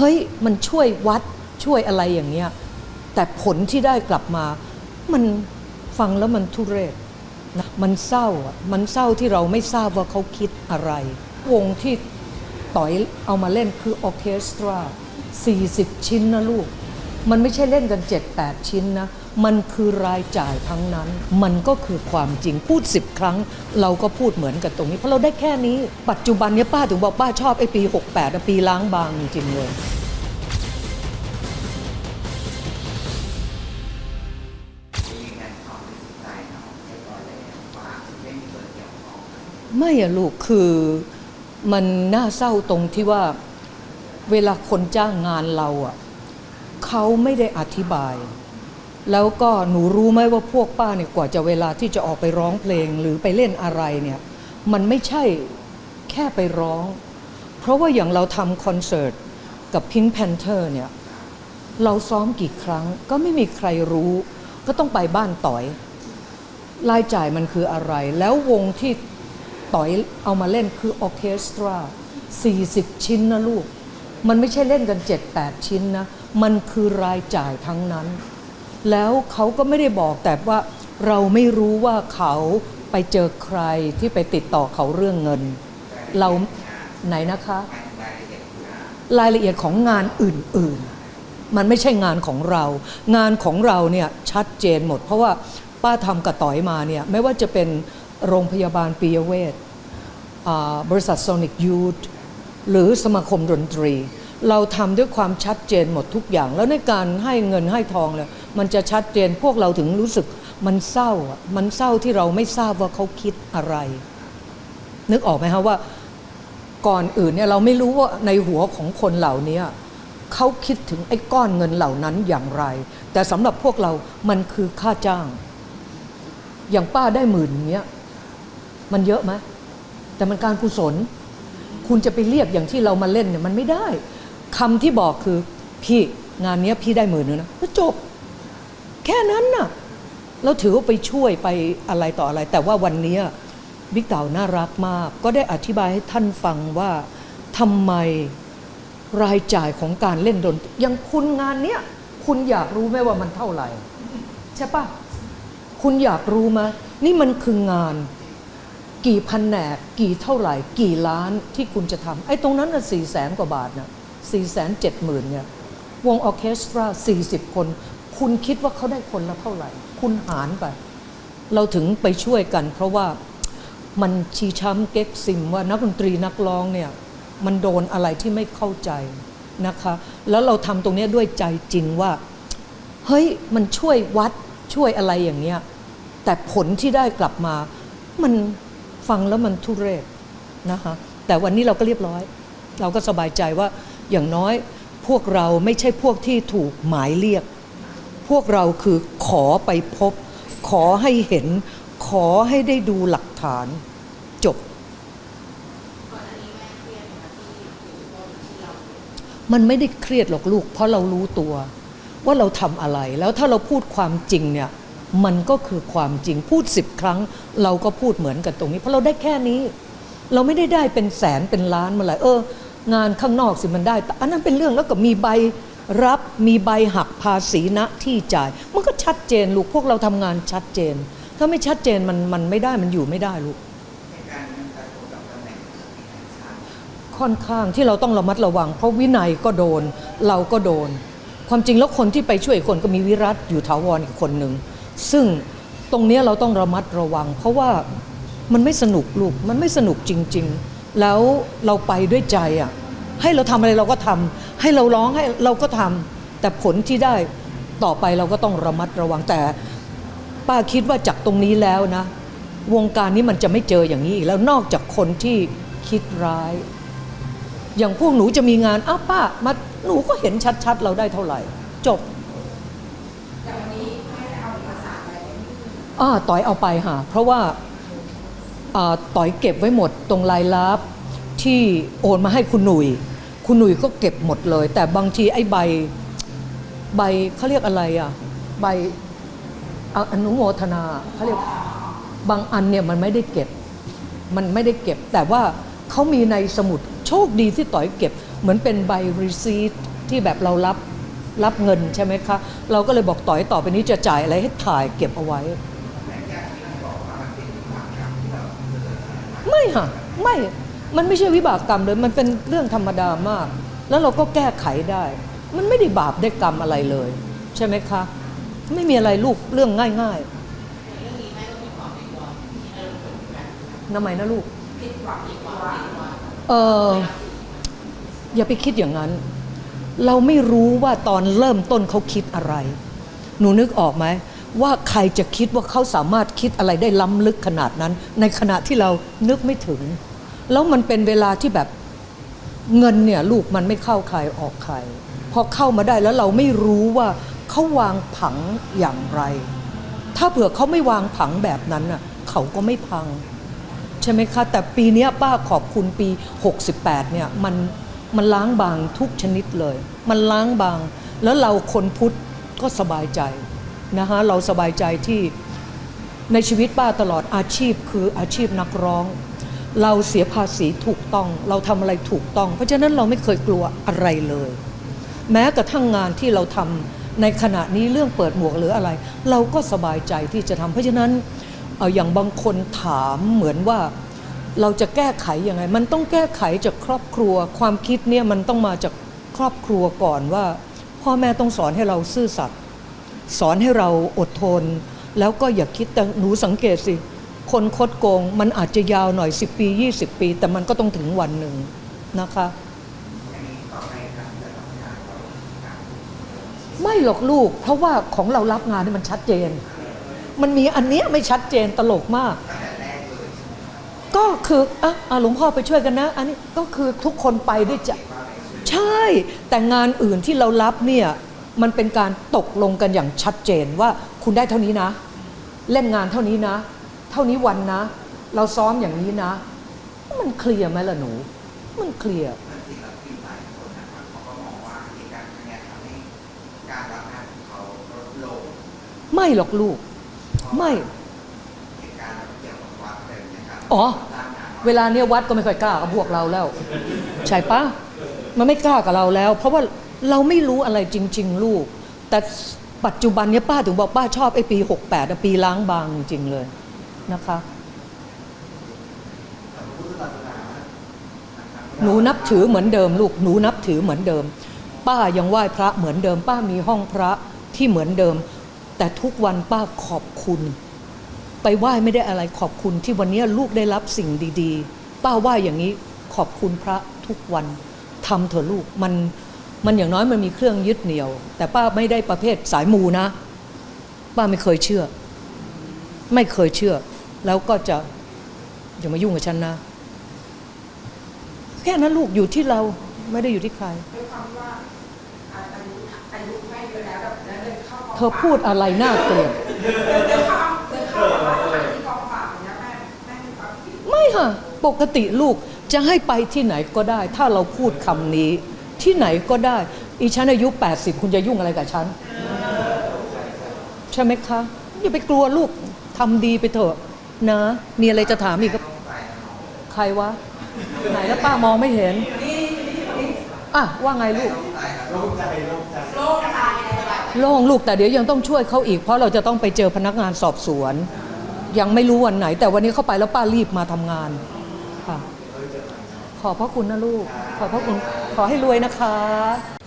เฮ้ยมันช่วยวัดช่วยอะไรอย่างเงี้ยแต่ผลที่ได้กลับมา มันฟังแล้วมันทุเรศนะมันเศร้าอะมันเศร้าที่เราไม่ทราบว่าเขาคิดอะไร วงที่ต่อยเอามาเล่นคือออเคสตรา 40 ชิ้นนะลูก มันไม่ใช่เล่นกัน 7-8 ชิ้นนะ มันคือรายจ่ายทั้งนั้น มันก็คือความจริงพูด 10 ครั้ง เราก็พูดเหมือนกันตรงนี้ เพราะเราได้แค่นี้ ปัจจุบันเนี้ป้าถึงบอกป้าชอบไอ้ปี 68อะปีล้างบางจริงๆเลยไม่มีส่วนเกี่ยวข้องไม่อะลูกคือมันน่าเศร้าตรงที่ว่าเวลาคนจ้างงานเราอะ เขาไม่ได้อธิบาย แล้วก็หนูรู้ไหมว่าพวกป้าเนี่ยกว่าจะเวลาที่จะออกไปร้องเพลงหรือไปเล่นอะไรเนี่ยมันไม่ใช่แค่ไปร้อง เพราะว่าอย่างเราทำคอนเสิร์ตกับ Pink Panther เนี่ยเราซ้อมกี่ครั้งก็ไม่มีใครรู้ ก็ต้องไปบ้านต่อยรายจ่ายมันคืออะไร แล้ววงที่ต่อยเอามาเล่นคือออเคสตรา 40 ชิ้นนะลูก มันไม่ใช่เล่นกัน 7-8 ชิ้นนะ มันคือรายจ่ายทั้งนั้น แล้วเขาก็ไม่ได้บอกแต่ว่าเราไม่รู้ว่าเขาไปเจอใครที่ไปติดต่อเขาเรื่องเงิน เราไหนนะคะ รายละเอียดของงานอื่นๆ มันไม่ใช่งานของเรา งานของเราเนี่ยชัดเจนหมด เพราะว่าป้าทำกับต่อยมาเนี่ยไม่ว่าจะเป็นโรงพยาบาลปียเวชบริษัทโซนิกยูทหรือสมาคมดนตรี เราทำด้วยความชัดเจนหมดทุกอย่าง แล้วในการให้เงินให้ทองเลยมันจะชัดเจนพวกเราถึงรู้สึกมันเศร้าอะมันเศร้าที่เราไม่ทราบว่าเขาคิดอะไร นึกออกไหมคะว่าก่อนอื่นเนี่ยเราไม่รู้ว่าในหัวของคนเหล่านี้เขาคิดถึงไอ้ก้อนเงินเหล่านั้นอย่างไร แต่สำหรับพวกเรามันคือค่าจ้าง อย่างป้าได้หมื่นเงี้ยมันเยอะไหมแต่มันการกุศล คุณจะไปเรียกอย่างที่เรามาเล่นเนี่ยมันไม่ได้ คำที่บอกคือพี่งานนี้พี่ได้หมื่นนึงนะก็จบ แค่นั้นน่ะเราถือว่าไปช่วยไปอะไรต่ออะไร แต่ว่าวันนี้บิ๊กเต่าน่ารักมาก ก็ได้อธิบายให้ท่านฟังว่าทำไมรายจ่ายของการเล่นดนตรียังคุณงานเนี้ยคุณอยากรู้ไหมว่ามันเท่าไหร่ ใช่ปะคุณอยากรู้ไหมนี่มันคืองาน กี่พันแหนกกี่เท่าไหร่ กี่ล้านที่คุณจะทำไอ้ตรงนั้นน่ะสี่แสนกว่าบาทนะ่ะ 470,000เนี่ยวงออเคสตรา 40 คน คุณคิดว่าเขาได้คนละเท่าไหร่ คุณหารไป เราถึงไปช่วยกัน เพราะว่ามันชี้ช้ำเก๊กซิมว่านักดนตรีนักร้องเนี่ยมันโดนอะไรที่ไม่เข้าใจนะคะ แล้วเราทำตรงนี้ด้วยใจจริงว่า เฮ้ยมันช่วยวัดช่วยอะไรอย่างเงี้ยแต่ผลที่ได้กลับมา มันฟังแล้วมันทุเรศนะคะแต่วันนี้เราก็เรียบร้อย เราก็สบายใจว่า อย่างน้อยพวกเราไม่ใช่พวกที่ถูกหมายเรียก พวกเราคือขอไปพบ ขอให้เห็น ขอให้ได้ดูหลักฐานจบ มันไม่ได้เครียดหรอกลูก เพราะเรารู้ตัว ว่าเราทำอะไรแล้วถ้าเราพูดความจริงเนี่ยมันก็คือความจริงพูดสิบครั้ง เราก็พูดเหมือนกันตรงนี้ เพราะเราได้แค่นี้ เราไม่ได้ได้เป็นแสนเป็นล้านมาเลยเออ งานข้างนอกสิมันได้ แต่อันนั้นเป็นเรื่องแล้วก็มีใบรับมีใบหักภาษีณที่จ่าย มันก็ชัดเจนลูกพวกเราทำงานชัดเจน ถ้าไม่ชัดเจนมันมันไม่ได้มันอยู่ไม่ได้ลูกในการมันกระทบกับตำแน่งศิลปินแห่งชาติค่อนข้างที่เราต้องระมัดระวัง เพราะวินัยก็โดนเราก็โดน ความจริงแล้วคนที่ไปช่วยคนก็มีวิรัตอยู่ถาวรอีกคนหนึ่งซึ่งตรงนี้เราต้องระมัดระวัง เพราะว่ามันไม่สนุกลูกมันไม่สนุกจริง ๆ แล้วเราไปด้วยใจอะให้เราทำอะไรเราก็ทำให้เราร้องให้เราก็ทำแต่ผลที่ได้ต่อไปเราก็ต้องระมัดระวังแต่ ป้าคิดว่าจากตรงนี้แล้วนะ วงการนี้มันจะไม่เจออย่างนี้อีกแล้วนอกจากคนที่คิดร้าย อย่างพวกหนูจะมีงานอ้าวป้ามาหนูก็เห็นชัดๆ เราได้เท่าไหร่ จบอ่าต่อยเอาไปหาเพราะว่าอ่า ต่อยเก็บไว้หมดตรงรายลับที่โอนมาให้คุณหนุ่ย คุณหนุ่ยก็เก็บหมดเลย แต่บางทีไอ้ใบใบเขาเรียกอะไรอะใบอะอนุโมทนาเขาเรียกบางอันเนี่ยมันไม่ได้เก็บ มันไม่ได้เก็บ แต่ว่าเขามีในสมุดโชคดีที่ต่อยเก็บ เหมือนเป็นใบรีซีทที่แบบเรารับรับเงินใช่ไหมคะ เราก็เลยบอกต่อยต่อไปนี้จะจ่ายอะไรให้ถ่ายเก็บเอาไว้ ไม่ค่ะไม่มันไม่ใช่วิบากกรรมเลย มันเป็นเรื่องธรรมดามาก แล้วเราก็แก้ไขได้ มันไม่ได้บาปได้กรรมอะไรเลย ใช่ไหมคะ ไม่มีอะไรลูกเรื่องง่ายๆทำไมนะลูกเอออย่าไปคิดอย่างนั้น เราไม่รู้ว่าตอนเริ่มต้นเขาคิดอะไร หนูนึกออกไหม ว่าใครจะคิดว่าเขาสามารถคิดอะไรได้ล้ำลึกขนาดนั้น ในขณะที่เรานึกไม่ถึง แล้วมันเป็นเวลาที่แบบเงินเนี่ยลูกมันไม่เข้าใครออกใครพอเข้ามาได้แล้วเราไม่รู้ว่าเขาวางผังอย่างไร ถ้าเผื่อเขาไม่วางผังแบบนั้นน่ะเขาก็ไม่พัง ใช่ไหมคะ แต่ปีนี้ป้าขอบคุณปี 68เนี่ยมันมันล้างบางทุกชนิดเลย มันล้างบาง แล้วเราคนพุทธก็สบายใจ นะคะเราสบายใจที่ในชีวิตป้าตลอดอาชีพคืออาชีพนักร้อง เราเสียภาษีถูกต้อง เราทำอะไรถูกต้อง เพราะฉะนั้นเราไม่เคยกลัวอะไรเลย แม้กระทั่งงานที่เราทำในขณะนี้เรื่องเปิดหมวกหรืออะไร เราก็สบายใจที่จะทำเพราะฉะนั้นเอ่ออย่างบางคนถามเหมือนว่าเราจะแก้ไขยังไง มันต้องแก้ไขจากครอบครัว ความคิดเนี่ยมันต้องมาจากครอบครัวก่อนว่า พ่อแม่ต้องสอนให้เราซื่อสัตย์ สอนให้เราอดทน แล้วก็อย่าคิดแต่หนูสังเกตสิ คนคดโกงมันอาจจะยาวหน่อย 10 ปี 20 ปี แต่มันก็ต้องถึงวันหนึ่งนะคะไม่หรอกลูก เพราะว่าของเรารับงานนี่มันชัดเจน มันมีอันนี้ไม่ชัดเจนตลกมาก ก็คืออะอะหลวงพ่อไปช่วยกันนะ อันนี้ก็คือทุกคนไปด้วยจะใช่แต่งานอื่นที่เรารับเนี่ย มันเป็นการตกลงกันอย่างชัดเจนว่าคุณได้เท่านี้นะ เล่นงานเท่านี้นะ เท่านี้วันนะ เราซ้อมอย่างนี้นะ มันเคลียร์ไหมล่ะหนู มันเคลียร์ไม่หรอกลูก ไม่เหตุการณ์ที่วัดเนี่ยครับอ๋อ เวลาเนี้ยวัดก็ไม่ค่อยกล้ากับพวกเราแล้ว ใช่ปะมันไม่กล้ากับเราแล้ว เพราะว่า เราไม่รู้อะไรจริง ๆ ลูก แต่ปัจจุบันเนี้ยป้าถึงบอกป้าชอบไอ้ปี 68อะปีล้างบางจริง ๆ เลยนะคะหนูนับถือเหมือนเดิมลูกหนูนับถือเหมือนเดิม ป้ายังไหว้พระเหมือนเดิม ป้ามีห้องพระที่เหมือนเดิม แต่ทุกวันป้าขอบคุณ ไปไหว้ไม่ได้อะไรขอบคุณที่วันนี้ลูกได้รับสิ่งดี ๆ ป้าไหว้อย่างนี้ขอบคุณพระทุกวันทำเถอะลูกมัน มันอย่างน้อยมันมีเครื่องยึดเหนี่ยว แต่ป้าไม่ได้ประเภทสายมูนะ ป้าไม่เคยเชื่อ ไม่เคยเชื่อ แล้วก็จะอย่ามายุ่งกับฉันนะ แค่นั้นลูกอยู่ที่เราไม่ได้อยู่ที่ใครเธอพูดอะไรน่าเกลียดไม่ค่ะปกติลูกจะให้ไปที่ไหนก็ได้ ถ้าเราพูดคำนี้ ที่ไหนก็ได้ อีฉันอายุ 80 คุณจะยุ่งอะไรกับฉัน ใช่ไหมคะอย่าไปกลัวลูกทำดีไปเถอะนะ มีอะไรจะถามอีกก็ใครวะ ไหนแล้วป้ามองไม่เห็นอะว่าไงลูกโล่งใจเลยแบบโล่งลูกแต่เดี๋ยวยังต้องช่วยเขาอีก เพราะเราจะต้องไปเจอพนักงานสอบสวน ยังไม่รู้วันไหน แต่วันนี้เข้าไปแล้วป้ารีบมาทำงานค่ะ ขอพระคุณนะลูก ขอพระคุณ ขอให้รวยนะคะ